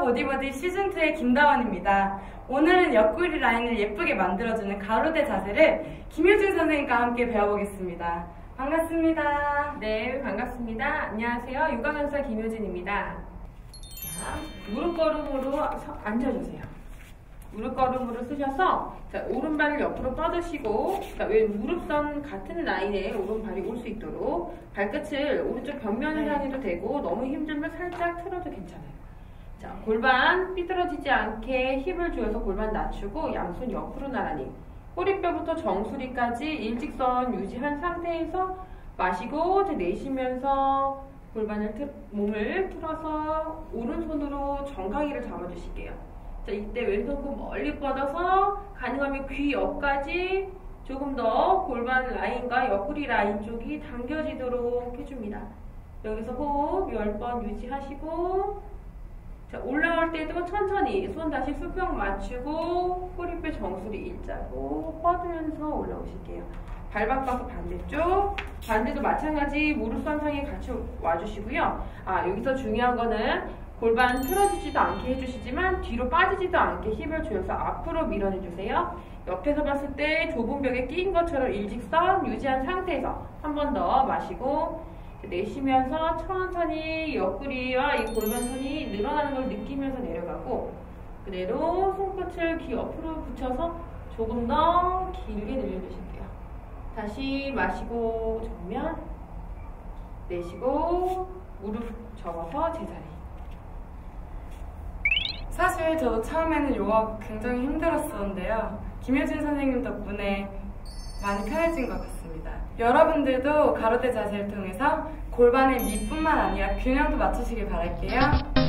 보디보디 시즌2의 김다원입니다. 오늘은 옆구리 라인을 예쁘게 만들어주는 가로대 자세를 김효진 선생님과 함께 배워보겠습니다. 반갑습니다. 네, 반갑습니다. 안녕하세요. 육아 강사 김효진입니다. 자, 무릎 걸음으로 서- 앉아주세요. 무릎 걸음으로 쓰셔서 자, 오른발을 옆으로 뻗으시고 자, 왼 무릎선 같은 라인에 오른발이 올 수 있도록 발끝을 오른쪽 벽면을 네. 향해도 되고 너무 힘들면 살짝 틀어도 괜찮아요. 자, 골반 삐뚤어지지 않게 힙을 조여서 골반 낮추고 양손 옆으로 나란히 꼬리뼈부터 정수리까지 일직선 유지한 상태에서 마시고 내쉬면서 골반을 틀, 몸을 틀어서 오른손으로 정강이를 잡아주실게요. 자, 이때 왼손 멀리 뻗어서 가능하면 귀 옆까지 조금 더 골반 라인과 옆구리 라인 쪽이 당겨지도록 해줍니다. 여기서 호흡 10번 유지하시고 자, 올라올 때도 천천히 손 다시 수평 맞추고 꼬리뼈 정수리 일자로 뻗으면서 올라오실게요. 발 바꿔서 반대쪽. 반대도 마찬가지 무릎 선상에 같이 와주시고요. 아, 여기서 중요한 거는 골반 틀어지지도 않게 해주시지만 뒤로 빠지지도 않게 힙을 조여서 앞으로 밀어내주세요. 옆에서 봤을 때 좁은 벽에 끼인 것처럼 일직선 유지한 상태에서 한 번 더 마시고 내쉬면서 천천히 옆구리와 이 골반선이 늘어나는 걸 느끼면서 내려가고 그대로 손끝을 귀 옆으로 붙여서 조금 더 길게 늘려주실게요. 다시 마시고 정면 내쉬고 무릎 접어서 제자리 사실 저도 처음에는 요가 굉장히 힘들었었는데요. 김효진 선생님 덕분에 많이 편해진 것 같습니다. 여러분들도 가로대 자세를 통해서 골반의 밑뿐만 아니라 균형도 맞추시길 바랄게요.